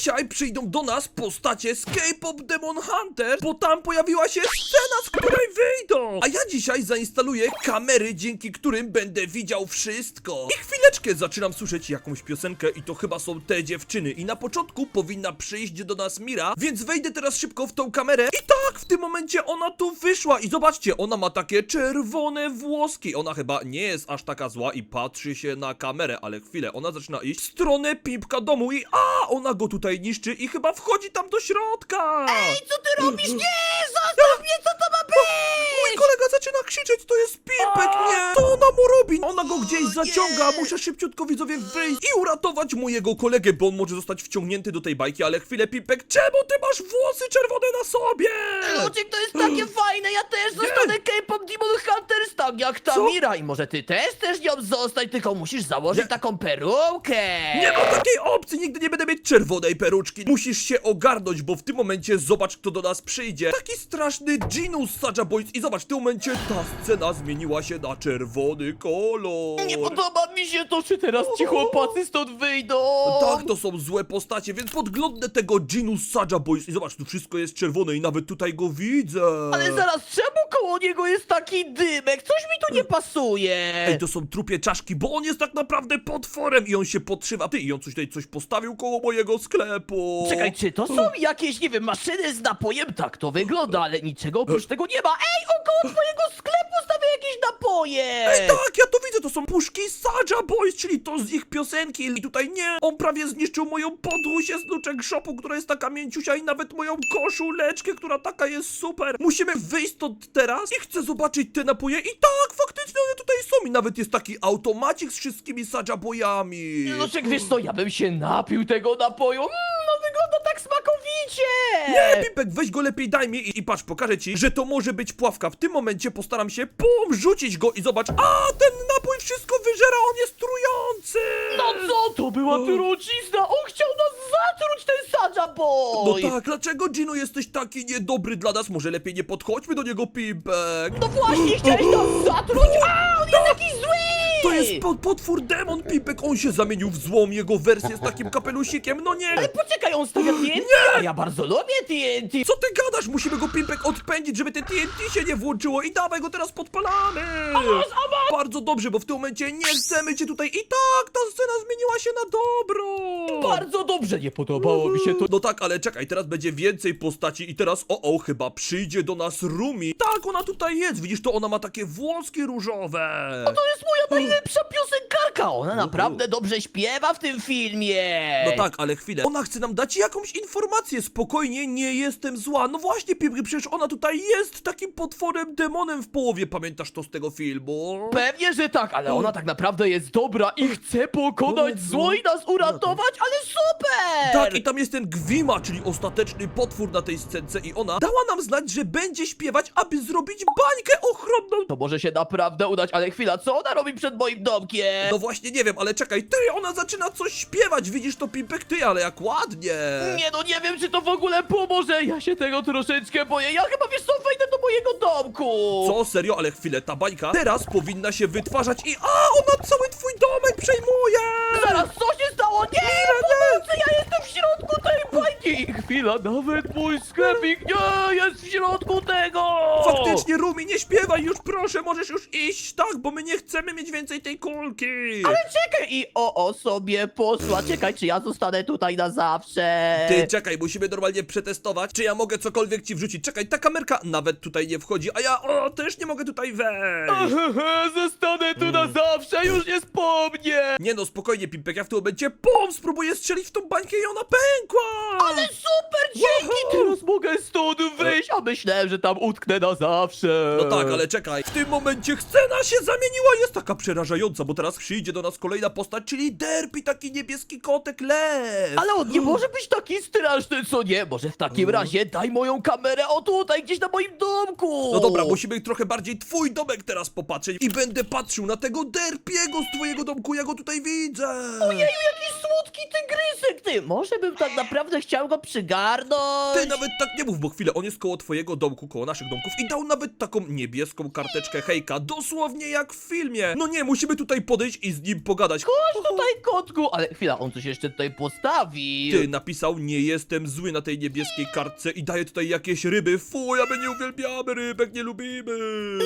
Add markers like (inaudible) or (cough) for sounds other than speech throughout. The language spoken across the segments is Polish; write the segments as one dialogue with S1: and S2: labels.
S1: Dzisiaj przyjdą do nas postacie z K-Pop Demon Hunter, bo tam pojawiła się scena, z której wyjdą. A ja dzisiaj zainstaluję kamery, dzięki którym będę widział wszystko. I chwileczkę zaczynam słyszeć jakąś piosenkę i to chyba są te dziewczyny. I na początku powinna przyjść do nas Mira, więc wejdę teraz szybko w tą kamerę. I tak, w tym momencie ona tu wyszła. I zobaczcie, ona ma takie czerwone włoski. Ona chyba nie jest aż taka zła i patrzy się na kamerę, ale chwilę, ona zaczyna iść w stronę pipka domu i a, ona go tutaj niszczy i chyba wchodzi tam do środka.
S2: Ej, co ty robisz? Nie! Zostaw mnie, co to ma
S1: Mój
S2: być?
S1: kolega zaczyna krzyczeć, to jest Pipek, nie! Co ona mu robi? Ona go gdzieś zaciąga, muszę szybciutko widzowie wyjść i uratować mojego kolegę, bo on może zostać wciągnięty do tej bajki, ale chwilę Pipek, czemu ty masz włosy czerwone na sobie?
S2: Luczek, to jest takie fajne, ja też zostanę K-pop Demon Hunters, tak jak ta
S1: Co?
S2: Mira i może ty też chcesz nią zostać, tylko musisz założyć
S1: Nie.
S2: taką perukę.
S1: Nie ma takiej opcji, nigdy nie będę mieć czerwonej peruczki. Musisz się ogarnąć, bo w tym momencie zobacz, kto do nas przyjdzie. Taki straszny Genius Saja Boys i zobacz, w tym momencie ta scena zmieniła się na czerwony kolor.
S2: Nie podoba mi się to, czy teraz ci chłopacy stąd wyjdą.
S1: Tak, to są złe postacie, więc podglądnę tego Genus Saja Boys i zobacz, tu wszystko jest czerwone i nawet tutaj go widzę.
S2: Ale zaraz, czemu koło niego jest taki dymek? Coś mi tu nie pasuje.
S1: Ej, to są trupie czaszki, bo on jest tak naprawdę potworem i on się podszywa. Ty, i on coś tutaj coś postawił koło mojego sklepu.
S2: Czekaj, czy to są jakieś, nie wiem, maszyny z napojem? Tak to wygląda, ale niczego oprócz tego nie ma. Ej, około twojego sklepu napoje!
S1: Ej, tak, ja to widzę, to są puszki Saja Boys, czyli to z ich piosenki. I tutaj nie, on prawie zniszczył moją podłusię z Nuczek Shopu, która jest taka mięciusia i nawet moją koszuleczkę, która taka jest super. Musimy wyjść stąd teraz i chcę zobaczyć te napoje i tak, faktycznie one tutaj są i nawet jest taki automacik z wszystkimi Saja Boyami.
S2: Luczek, wiesz co, ja bym się napił tego napoju. Mm, no tak smakowicie!
S1: Nie, Pipek, weź go lepiej daj mi i, i patrz, pokażę ci, że to może być pławka. W tym momencie postaram się pum, rzucić go i zobacz, a ten napój wszystko wyżera, on jest trujący.
S2: No co, to była trucizna! On chciał nas zatruć, ten Saja
S1: No
S2: Boy!
S1: tak, dlaczego Gino jesteś taki niedobry dla nas? Może lepiej nie podchodźmy do niego, Pipek.
S2: No właśnie, chciałeś nas zatruć! A, on jest taki zły!
S1: To jest po, potwór demon, Pipek. On się zamienił w złą, jego wersję z takim kapelusikiem. No nie.
S2: Ale poczekaj, on stawia TNT, a ja bardzo lubię TNT!
S1: Co ty gadasz? Musimy go, Pipek, odpędzić, żeby te TNT się nie włączyło i dawaj go teraz podpalamy. Bardzo dobrze, bo w tym momencie nie chcemy cię tutaj i tak, ta scena zmieniła się na dobro.
S2: Bardzo dobrze, nie podobało mi się to.
S1: No tak, ale czekaj, teraz będzie więcej postaci i teraz, o, o, chyba przyjdzie do nas Rumi. Tak, ona tutaj jest, widzisz, to ona ma takie włoski różowe.
S2: To jest moja najlepsza piosenkarka! Ona naprawdę dobrze śpiewa w tym filmie!
S1: No tak, ale chwilę. Ona chce nam dać jakąś informację. Spokojnie, nie jestem zła. No właśnie, Pipki, przecież ona tutaj jest takim potworem, demonem w połowie. Pamiętasz to z tego filmu?
S2: Pewnie, że tak, ale ona tak naprawdę jest dobra i chce pokonać zło i nas uratować, ale super!
S1: Tak, i tam jest ten Gwima, czyli ostateczny potwór na tej scence i ona dała nam znać, że będzie śpiewać, aby zrobić bańkę ochronną.
S2: To może się naprawdę udać, ale chwila, co ona robi przed moim domkiem?
S1: No właśnie, nie wiem, ale czekaj, ty, ona zaczyna coś śpiewać, widzisz to, Pipek, ty, ale jak ładnie.
S2: Nie no, nie wiem, czy to w ogóle pomoże, ja się tego troszeczkę boję, ja chyba, wiesz co, wejdę do mojego domku!
S1: Co, serio, ale chwilę, ta bańka teraz powinna się wytwarzać i a, ona cały twój domek przejmuje!
S2: Zaraz, co się stało? Nie, pomocy, ja jestem w środku tej bańki! I chwila, nawet mój sklepik nie jest w środku tego!
S1: Faktycznie, Rumi, nie śpiewaj już, proszę, możesz już iść, tak, bo my nie chcemy mieć więcej tej kulki.
S2: Ale czekaj i o, o sobie poszła, czekaj, czy ja zostanę tutaj na zawsze?
S1: Ty, czekaj, musimy normalnie przetestować, czy ja mogę cokolwiek ci wrzucić. Czekaj, ta kamerka nawet tutaj nie wchodzi, a ja, o, też nie mogę tutaj wejść.
S2: Zostanę tu na zawsze, już po mnie!
S1: Nie no, spokojnie, Pimpek, ja w tym momencie, pum, spróbuję strzelić w tą bańkę i ona pękła.
S2: Ale super, dzięki! Teraz mogę stąd wyjść, a myślałem, że tam utknę na zawsze.
S1: No tak, ale czekaj, w tym momencie scena się zamieniła, jest taka przerażająca, bo teraz przyjdzie do nas kolejna postać, czyli Derpy, taki niebieski kotek lew.
S2: Ale on nie może być taki straszny, co nie? Może w takim razie daj moją kamerę o tutaj, gdzieś na moim domku!
S1: No dobra, musimy trochę bardziej twój domek teraz popatrzeć i będę patrzył na tego Derpiego z twojego domku, ja go tutaj widzę.
S2: Ojeju, jaki słodki tygrysek, ty! Może bym tak naprawdę chciał go
S3: przygarnąć.
S1: Ty nawet tak nie mów, bo chwilę, on jest koło twojego domku, koło naszych domków i dał nawet taką niebieską karteczkę hejka, dosłownie jak w filmie. No nie, musimy tutaj podejść i z nim pogadać.
S2: Chodź tutaj, kotku! Ale chwila, on coś jeszcze tutaj postawił.
S1: Ty napisał, nie jestem zły na tej niebieskiej kartce i daje tutaj jakieś ryby. Fuj, a my nie uwielbiamy rybek, nie lubimy.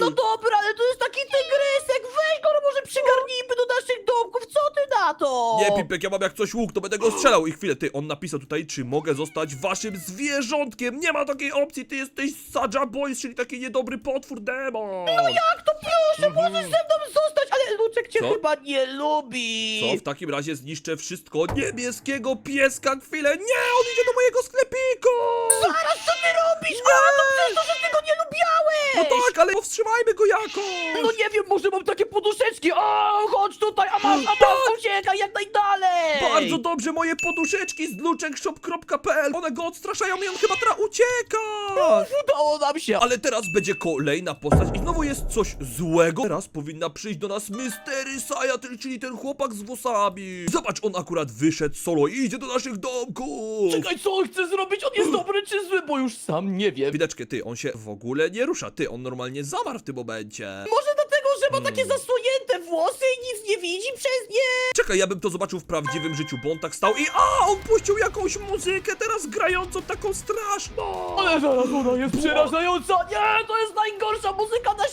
S3: No dobra, ale to jest taki tygrysek, weź go, no może przygarnijmy do naszych domków, co ty na to?
S1: Nie, Pipek, ja mam jak coś łuk, to będę go strzelał. I chwilę, ty, on napisał tutaj, czy mogę zostać waszym zwierzątkiem. Nie ma takiej opcji, ty jesteś Saja Boys, czyli taki niedobry potwór demon. No
S3: Jak to proszę, możesz ze mną zostać, ale Luczek cię
S1: Co?
S3: chyba nie lubi.
S1: Co, w takim razie zniszczę wszystko niebieskiego pieska. Chwilę, nie, on idzie do mojego sklepiku.
S3: Zaraz co ty robisz? A, no przecież to, że ty go nie lubiałeś!
S1: No tak, ale powstrzymajmy go jakoś.
S2: No nie wiem, może mam takie poduszeczki! O, chodź tutaj, a masz, a masz, uciekaj jak najdalej!
S1: Bardzo dobrze, moje poduszeczki z luczekshop.pl One go odstraszają i on chyba teraz ucieka!
S2: Udało nam się!
S1: Ale teraz będzie kolejna postać i znowu jest coś złego. Teraz powinna przyjść do nas Mystery Sayatel, czyli ten chłopak z włosami. Zobacz, on akurat wyszedł solo i idzie do naszych domków.
S2: Czekaj, co on chce zrobić? On jest dobry czy zły, bo już sam nie wiem.
S1: Wideczkę, ty, on się w ogóle nie rusza. Ty, on normalnie zamarł tym momencie.
S3: Może dlatego, że ma
S1: Hmm.
S3: takie zasłonięte włosy i nic nie widzi przez nie?
S1: Czekaj, ja bym to zobaczył w prawdziwym życiu, bo on tak stał i a, on puścił jakąś muzykę teraz grającą taką straszną.
S2: Ale zaraz ona jest przerażająca! Nie, to jest najgorsza muzyka na!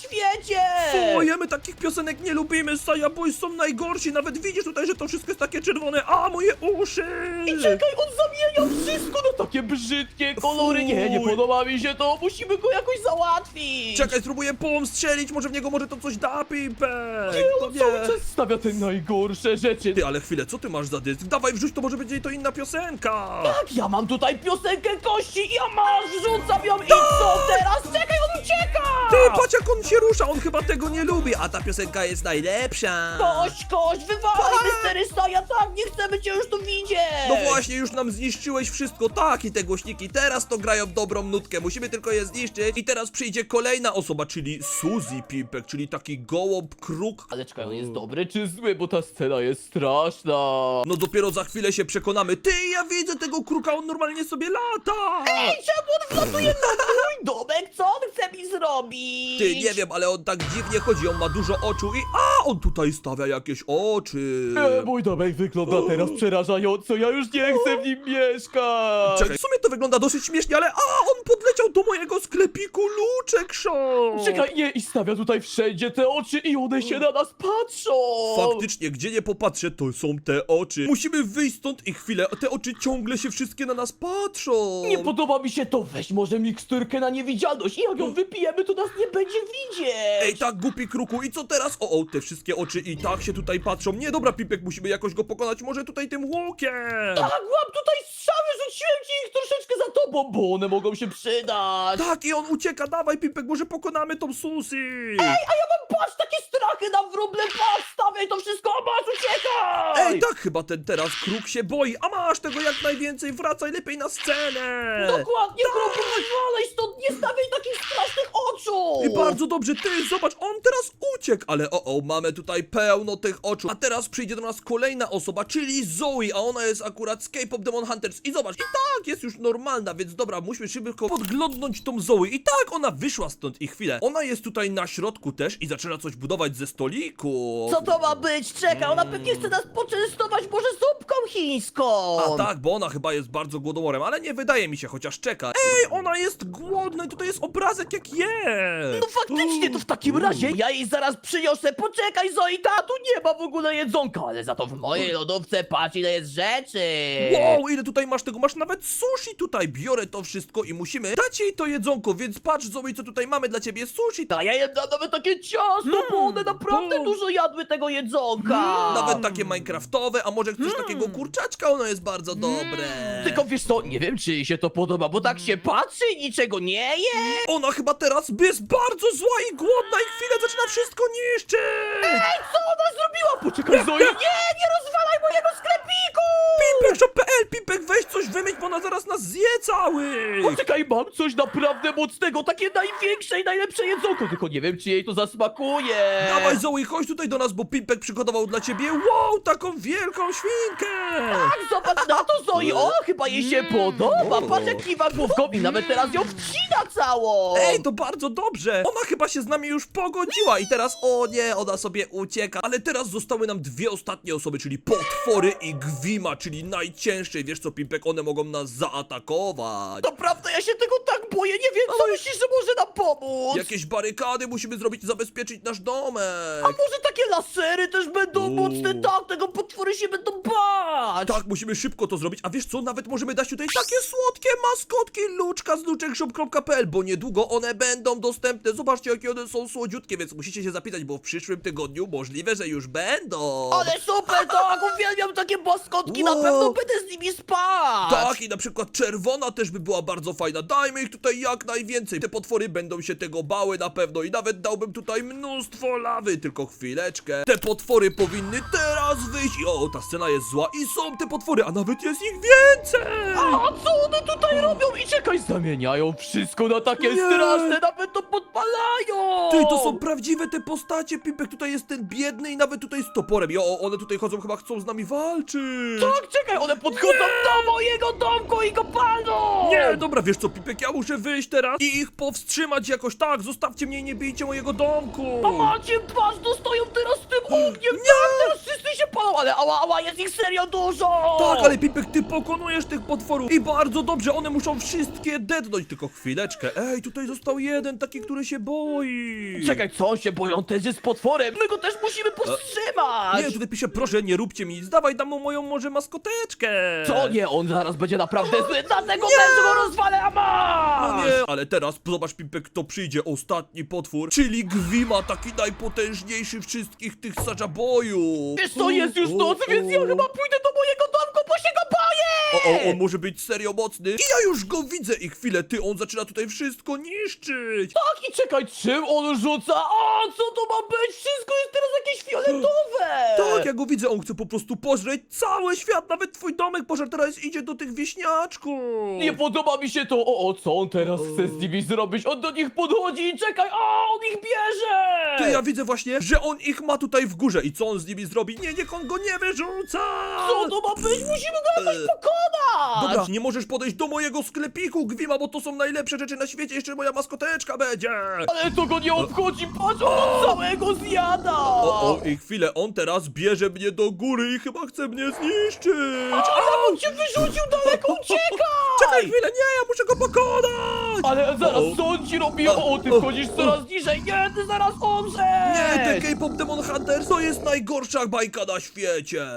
S1: Oj, my takich piosenek nie lubimy, Saja Boys są najgorsi, nawet widzisz tutaj, że to wszystko jest takie czerwone, a moje uszy!
S2: Czekaj, on zamieniał wszystko na takie brzydkie kolory! Nie, nie podoba mi się to! Musimy go jakoś załatwić!
S1: Czekaj, spróbuję pomp strzelić, może w niego może to coś da, Pipek! To
S2: On cały czas stawia te najgorsze rzeczy!
S1: Ty, ale chwilę, co ty masz za dysk? Dawaj, wrzuć, to może będzie to inna piosenka!
S2: Tak, ja mam tutaj piosenkę kości, ja masz, rzucam ją i
S1: Tak!
S2: co teraz? Czekaj, on ucieka!
S1: Ty, patrz jak on się rusza, on chyba tego nie lubi, a ta piosenka jest najlepsza!
S3: Kość, kość, wywalaj, Mystery Saja, tak, nie chcemy cię już tu widzieć!
S1: No właśnie, już nam zniszczyłeś wszystko, tak, i te głośniki teraz to grają dobrą nutkę, musimy tylko je zniszczyć. I teraz przyjdzie kolejna osoba, czyli Suzy Pipek, czyli taki gołąb, kruk.
S2: Ale czekaj, on jest dobry czy zły, bo ta scena jest straszna.
S1: No dopiero za chwilę się przekonamy. Ty, ja widzę tego kruka, on normalnie sobie lata!
S3: Ej, czemu on wlatuje na mój domek? Co on chce mi zrobić?
S1: Ty, nie wiem, ale on tak dziwnie chodzi, on ma dużo oczu i... A, on tutaj stawia jakieś oczy!
S2: E, mój domek wygląda teraz przerażająco, ja już nie chcę w nim mieszkać.
S1: Czekaj, w sumie to wygląda dosyć śmiesznie, ale a, on podleciał do mojego sklepiku Luczek Show!
S2: Czekaj, nie, i stawia tutaj wszędzie te oczy i one się na nas patrzą.
S1: Faktycznie, gdzie nie popatrzę, to są te oczy. Musimy wyjść stąd i chwilę, te oczy ciągle się wszystkie na nas patrzą.
S2: Nie podoba mi się to, weź może miksturkę na niewidzialność i jak ją wypijemy, to nas nie będzie widzieć.
S1: Ej, tak, głupi kruku, i co teraz? O, o, te wszystkie oczy i tak się tutaj patrzą. Nie, dobra, Pipek, musimy jakoś go pokonać, może tutaj tym łukiem.
S2: Tak, łap tutaj strzały, rzuciłem ci ich troszeczkę za tobą, bo one mogą się przydać.
S1: Tak, i on ucieka, dawaj, Pipek, może pokonamy tą Suzy.
S2: A ja mam, patrz, takie strachy na wróble, patrz, stawiaj to wszystko, a masz, uciekaj!
S1: Ej, tak, chyba ten teraz kruk się boi, a masz tego jak najwięcej, wracaj lepiej na scenę.
S2: Dokładnie, kroku, wyzwalaj stąd, nie stawiaj takich oczu!
S1: I bardzo dobrze, ty, zobacz, on teraz uciekł, ale o, o, mamy tutaj pełno tych oczu. A teraz przyjdzie do nas kolejna osoba, czyli Zoe, a ona jest akurat z K-Pop Demon Hunters. I zobacz, i tak, jest już normalna, więc dobra, musimy szybko podglądnąć tą Zoe. I tak, ona wyszła stąd i chwilę. Ona jest tutaj na środku też i zaczyna coś budować ze stoliku.
S3: Co to ma być? Czekaj, ona pewnie chce nas poczęstować może zupką chińską!
S1: A tak, bo ona chyba jest bardzo głodoworem, ale nie wydaje mi się, chociaż czeka. Ej, ona jest głodna i tutaj jest obrazek jak je.
S2: No faktycznie, to w takim razie ja jej zaraz przyniosę. Poczekaj, Zoika, tu nie ma w ogóle jedzonka, ale za to w mojej lodówce patrz ile jest rzeczy.
S1: Wow, ile tutaj masz tego? Masz nawet sushi tutaj. Biorę to wszystko i musimy dać jej to jedzonko, więc patrz Zoe, co tutaj mamy dla ciebie. Sushi,
S2: A ja jem nawet takie ciasto, bo one naprawdę
S1: Mm.
S2: dużo jadły tego jedzonka.
S1: nawet takie minecraftowe, a może chcesz takiego kurczaczka? Ono jest bardzo dobre.
S2: Mm. Tylko wiesz co, nie wiem czy jej się to podoba, bo tak się patrzy i niczego nie je.
S1: Ona chyba teraz jest bardzo zła i głodna i chwilę zaczyna wszystko niszczyć.
S2: Co ona zrobiła? Poczekaj, Zoe. Nie, nie rozwalaj mojego sklepiku!
S1: Pipek.pl, Pipek, weź coś wymyć, bo ona zaraz zaraz nas zje całych!
S2: Poczekaj, mam coś naprawdę mocnego, takie największe i najlepsze jedzonko, tylko nie wiem, czy jej to zasmakuje.
S1: Dawaj Zoe, chodź tutaj do nas, bo Pimpek przygotował dla ciebie, wow, taką wielką świnkę!
S2: Tak, zobacz na to, Zoe! O, chyba jej się podoba! Patrz jak kiwa główką i nawet teraz ją wcina całą!
S1: Ej, to bardzo dobrze! Ona chyba się z nami już pogodziła i teraz, o nie, ona sobie ucieka. Ale teraz zostały nam dwie ostatnie osoby, czyli potwory i Gwima, czyli najcięższe. Wiesz co, Pimpek, one mogą nas zaatakować.
S2: Naprawdę, ja się tego boję, nie wiem, co myślisz, że może nam pomóc?
S1: Jakieś barykady musimy zrobić, zabezpieczyć nasz domek.
S2: A może takie lasery też będą
S1: Uuu.
S2: mocne? Tak, tego potwory się będą bać!
S1: Tak, musimy szybko to zrobić, a wiesz co, nawet możemy dać tutaj takie słodkie maskotki luczka z luczekshop.pl, bo niedługo one będą dostępne. Zobaczcie, jakie one są słodziutkie, więc musicie się zapisać, bo w przyszłym tygodniu możliwe, że już będą.
S2: Ale super, tak, uwielbiam takie maskotki, na
S1: Wow.
S2: pewno będę z nimi spać!
S1: Tak, i na przykład czerwona też by była bardzo fajna. Dajmy ich tutaj jak najwięcej. Te potwory będą się tego bały na pewno i nawet dałbym tutaj mnóstwo lawy. Tylko chwileczkę. Te potwory powinny teraz wyjść. I o, ta scena jest zła i są te potwory, a nawet jest ich więcej.
S2: A co one tutaj robią? I czekaj, zamieniają wszystko na takie
S1: Nie.
S2: straszne, nawet to podpalają!
S1: Ty, to są prawdziwe te postacie, Pipek. Tutaj jest ten biedny i nawet tutaj z toporem. I o, one tutaj chodzą, chyba chcą z nami walczyć.
S2: Tak, czekaj, one podchodzą do mojego domku i go palą!
S1: Nie, dobra, wiesz co, Pipek, ja muszę wyjść teraz i ich powstrzymać jakoś tak. Zostawcie mnie i nie bijcie mojego domku.
S2: A macie no stoją teraz z tym ogniem, tak, teraz wszyscy się palą, ale ała, ała, jest ich serio dużo!
S1: Tak, ale Pipek, ty pokonujesz tych potworów i bardzo dobrze, one muszą wszystkie dednąć, tylko chwileczkę. Ej, tutaj został jeden taki, który się boi.
S2: Czekaj, co on się boją? Też jest potworem, my go też musimy powstrzymać!
S1: Nie, tutaj pisze, proszę, nie róbcie mi nic, dawaj, dam mu moją może maskoteczkę.
S2: Co nie, on zaraz będzie naprawdę zły, dlatego też go rozwalę, a masz!
S1: No nie, ale teraz zobacz, Pipek, kto przyjdzie, ostatni potwór, czyli Gwima, taki najpotężniejszy wszystkich tych saczabojów.
S2: Wiesz co, jest już noc, więc ja chyba pójdę do mojego domku, bo się go boję!
S1: O, o, on może być serio mocny. I ja już go widzę i chwilę, ty, on zaczyna tutaj wszystko niszczyć.
S2: Tak, i czekaj, czym on rzuca? A, co to ma być? Wszystko jest teraz jakieś fioletowe!
S1: Tak, ja go widzę, on chce po prostu pożreć cały świat, nawet twój domek pożar teraz idzie do tych wieśniaczków.
S2: Nie podoba mi się to! O, o, co on teraz chce z nimi zrobić? On do nich podchodzi i czekaj! A, on ich bierze!
S1: Ty, ja widzę właśnie, że on ich ma tutaj w górze i co on z nimi zrobi? Nie, niech on go nie wyrzuca!
S2: Co to ma być? Musimy go jakoś pokonać!
S1: Dobra, nie możesz podejść do mojego sklepiku, Gwima, bo to są najlepsze rzeczy na świecie, jeszcze moja maskoteczka będzie!
S2: Ale to go nie obchodzi, patrz, on całego zjada!
S1: O, o, i chwilę, on teraz bierze mnie do góry i chyba chce mnie zniszczyć!
S2: Ale on cię wyrzucił daleko, (laughs) uciekaj!
S1: Czekaj chwilę, nie, ja muszę go pokonać!
S2: Ale zaraz,
S1: O,
S2: co on ci robi? O, ty wchodzisz coraz niżej, nie, ty zaraz umrzesz!
S1: Nie, ten K-pop Demon Hunters to jest najgorsza bajka na świecie!